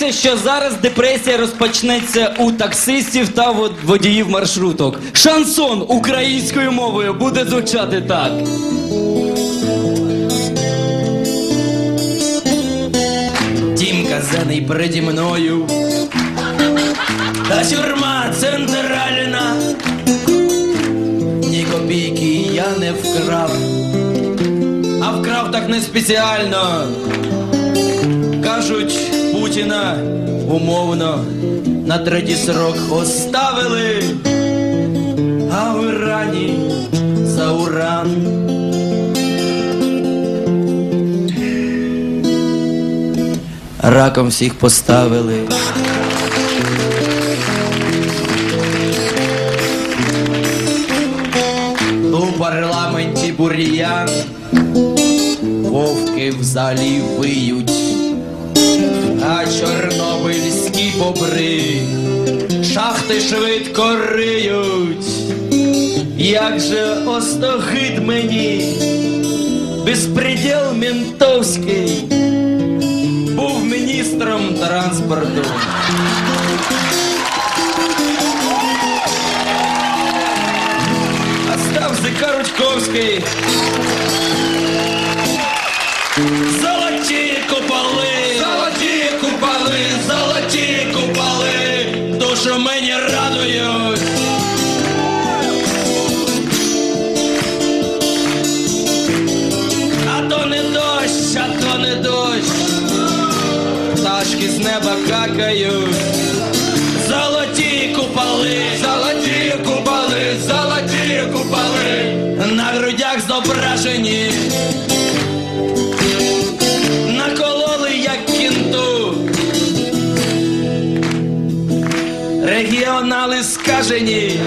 Здається, що зараз депресія розпочнеться у таксистів та водіїв маршруток. Шансон українською мовою буде звучати так. Дім казаний переді мною. Та тюрма центральна. Ні копійки я не вкрав. А вкрав так не спеціально. Кажуть, Путіна умовно на третій срок оставили, а в Ірані за уран. Раком всіх поставили. У парламенті бур'ян вовки в залі виють, бобри шахти швидко риють. Як же остогид мені, безпреділ ментовський, був міністром транспорту. А став душу мені радують. А то не дощ, а то не дощ, пташки з неба какають. Золоті куполи, золоті куполи, золоті куполи, на грудях зображені Регіонали скажені.